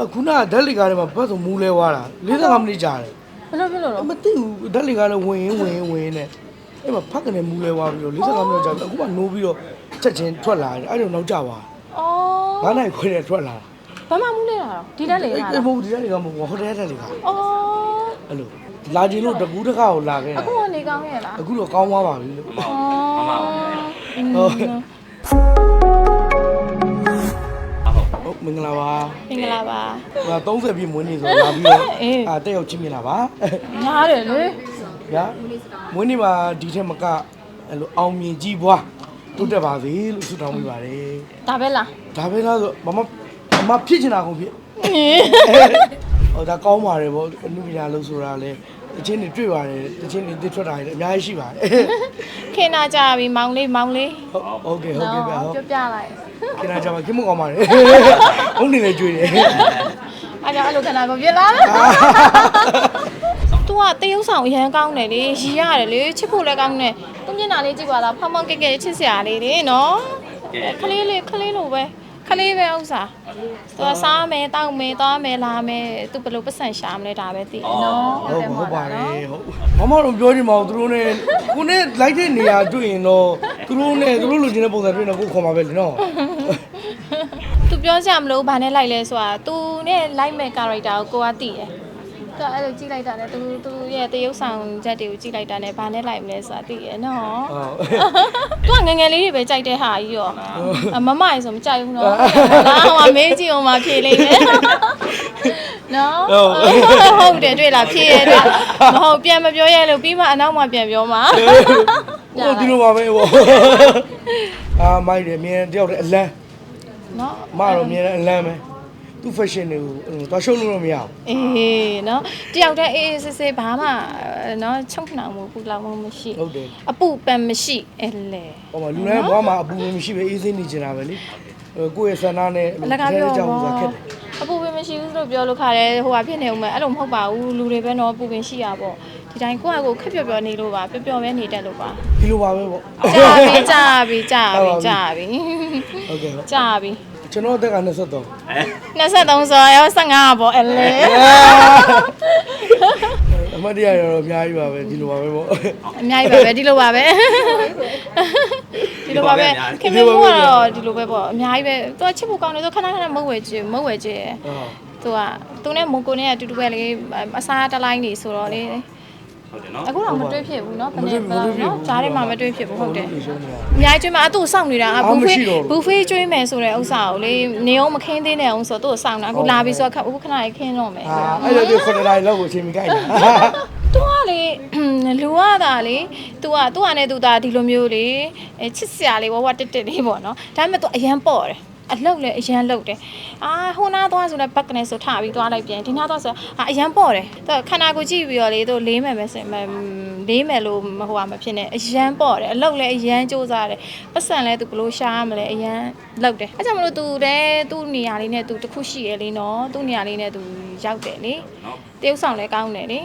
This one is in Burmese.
အခုနကဓာတ်လီကားထဲမှာဘတ်ဆိုမူးလဲသွားတာ45မိနစ်ကြာတယ်ဘယ်လိုဖြစ်လို့လဲမသိဘူးဓာတ်လီကားလည်းဝင်ရင်ဝင်ရင်ဝင်ရင်နဲ့အဲ့မှာဖက်ကနေမူးလဲသွားပြီးတော့45မိနစ်ကြာပြီအခုမှနိုးပြီးတော့ချက်ချင်းထွက်လာတယ်အဲ့ဒါနောက်ကျသွားအော်9နိုင်ခွဲနဲ့ထွက်လာတာဘာမှမူးလဲတာတော့ဒီတက်လေအဲ့လာအဲ့မဟုတ်ဘူးဒီဓာတ်လီကားမဟုတ်ဘူးဟိုတယ်ဓာတ်လီကားအော်အဲ့လိုလာခြင်းလို့တကူးတကားကိုလာခဲ့အတာခုကနေကောင်းရဲ့လားအခုတော့ကောင်းသွားပါပြီလို့အော်ဟုတ်ဟုတ် မင်္ဂလာပါမင်္ဂလာပါဟို30ပြည့်မွေးနေ့ဆိုလာပြီးတော့အေးအာတက်ရောက်ချင်းမြင်လာပါညားတယ်လေညာမွေးနေ့မှာဒီထက်မကအဲ့လိုအောင်မြင်ကြီးပွားတိုးတက်ပါစေလို့ဆုတောင်းပေးပါတယ်ဒါပဲလားဒါပဲလားဆိုမမမဖြစ်ချင်တာကုန်ဖြစ်ဟောဒါကောင်းပါတယ်ဗောအနုပညာလို့ဆိုတာလေ တချင်းတွေတွေ့ပါတယ်တချင်းတွေတစ်ထွက်တာတွေအများကြီးရှိပါတယ်ခင်နာကြပြီမောင်လေးမောင်လေးဟုတ်ဟုတ်ကဲ့ဟုတ်ကဲ့ဗျာဟုတ်ပြပြလိုက်ခဏကြာမှခင်မကောင်းပါတယ်ဟုတ်နေလေကြွေးတယ်အားကြောင့်အဲ့လိုခဏကိုပြလာသူကတရုပ်ဆောင်အရန်ကောင်းတယ်လေရီရတယ်လေချစ်ဖို့လည်းကောင်းတယ်သူမျက်နှာလေးကြည့်ပါလားဖောင်းဖောင်းကဲကဲချစ်စရာလေးလေနော်ခလေးလေးခလေးလိုပဲခ လေးပဲဥစ္စာသူကစားမယ်တောက်မယ်သွားမယ်လာမယ်သူဘယ်လိုပတ်စံရှာမလဲဒါပဲသိတယ်နော်ဟုတ်ဟုတ်ပါတယ်ဟုတ်မမတို့ပြောချင်ပါဘူးသူတို့ ਨੇ ကိုနဲ့လိုက်တဲ့နေရာတွေ့ရင်တော့သူတို့ ਨੇ သူတို့လိုချင်တဲ့ပုံစံတွေ့ရင်တော့ကိုခေါ်မှာပဲလေနော်သူပြောကြမလို့ဘာနဲ့လိုက်လဲဆိုတာသူနဲ့လိုက်မဲ့ character ကိုကိုကသိတယ် သူအဲ့လိုကြည့်လိုက်တာနဲ့သူသူရဲ့တရုပ်ဆောင်ချက်တွေကိုကြည့်လိုက်တာနဲ့ဘာနဲ့လိုက်မလဲဆိုတာသိရနော်ဟုတ်သူကငယ်ငယ်လေးတွေပဲကြိုက်တဲ့ဟာကြီးရောအမမရေဆိုမကြိုက်ဘူးနော်လာဟိုမေးကြည့်အောင်မဖြေလိမ့်မယ်နော်ဟုတ်တယ်တွေ့လားဖြေရတယ်မဟုတ်ပြန်မပြောရလို့ပြီးမှအနောက်မှပြန်ပြောမှာဟိုဒီလိုပါပဲဟိုအာမိုက်တယ်မြင်တယောက်တည်းအလန်းနော်မတော့မြင်တယ်အလန်းပဲ သူ fashion တွေကိုတော့ရှုံးလို့တော့မရဘူးအေးနော်တယောက်တည်းအေးအေးဆေးဆေးဘာမှနော်ချုပ်နှောင်မှုဘူးလောက်မှုမရှိဟုတ်တယ်အပူပန်မရှိအဲ့လေဟိုမှာလူတိုင်းဘွားမှာအပူမရှိပဲအေးစင်းနေကြတာပဲလေကိုယ့်ရဲ့ဆန္ဒနဲ့အလကားပြောကြောင်ပါဆိုတာခက်တယ်အပူပင်မရှိဘူးလို့ပြောလို့ခါတယ်ဟိုဟာဖြစ်နေဦးမယ်အဲ့လိုမဟုတ်ပါဘူးလူတွေပဲနော်အပူပင်ရှိရပေါ့ဒီတိုင်းကိုယ့်အကိုခက်ပျော်ပျော်နေလို့ပါပျော်ပျော်ပဲနေတတ်လို့ပါဒီလိုပါပဲပေါ့ကြာပြီကြာပြီကြာပြီကြာပြီဟုတ်ကဲ့ဟုတ်ကြာပြီ ကျွန်တော်အသက်က23 23ဆိုရော15ပေါ့အဲ့လေအမတ်တရားရောအများကြီးပါပဲဒီလိုပါပဲပေါ့အများကြီးပါပဲဒီလိုပါပဲဒီလိုပါပဲခင်ဗျားကတော့ဒီလိုပဲပေါ့အများကြီးပဲသူကချစ်ဖို့ကောင်းတယ်သူခဏခဏမဟုတ်ဝဲကြည့်မဟုတ်ဝဲကြည့်ဟုတ်သူကသူနဲ့မုံကိုနဲ့အတူတူပဲလေအစားတလိုင်းနေဆိုတော့လေ ဟုတ်တယ်နော် အခုတော့မတွေ့ဖြစ်ဘူးเนาะဘယ်နဲ့ဘယ်လောက်เนาะဂျားထဲမှာမတွေ့ဖြစ်ဘူးဟုတ်တယ် ဒီဆုံးနေတာ အများကြီးကျွေးမှာအတူစောင့်နေတာအ အာ ဘူ မ ဖေး ရှိတော့ဘူး ဘူဖေးကျွေးမယ်ဆိုတဲ့ဥစ္စာကိုလေနေအောင်မခင်းသေးနဲ့အောင်ဆိုတော့သူ့ကိုစောင့်တာအခုလာပြီဆိုတော့ခအခုခဏလေးခင်းတော့မယ် အာအဲ့ဒါဒီခုနစ်နာရီလောက်ကိုအချိန်မကိုက်နေတာ သူကလေလူကတာလေ तू ကသူ့အနေနဲ့ तू ဒါဒီလိုမျိုးလေအဲချစ်စရာလေးဝဝတက်တက်လေးပေါ့နော်ဒါပေမဲ့ तू အရန်ပေါ့တယ် အလုတ်လည်းအရန်လုတ်တယ်အာဟိုနာသွားဆိုလည်းဘက်ကနေဆိုထပြီးသွားလိုက်ပြန်ဒီနာသွားဆိုအာအရန်ပေါ့တယ်သူခန္ဓာကိုယ်ကြည့်ပြီးတော့လေသူလေးမယ်ပဲဆိုရင်လေးမယ်လို့မဟိုပါမဖြစ်နဲ့အရန်ပေါ့တယ်အလုတ်လည်းအရန်စူးစားတယ်ပတ်စံလည်းသူဘလို့ရှားမလဲအရန်လုတ်တယ်အဲကြောင့်မလို့သူလည်းသူ့နေရာလေးနဲ့သူတခုရှိရလေနော်သူ့နေရာလေးနဲ့သူရောက်တယ်လေတရုပ်ဆောင်လည်းကောင်းတယ်လေ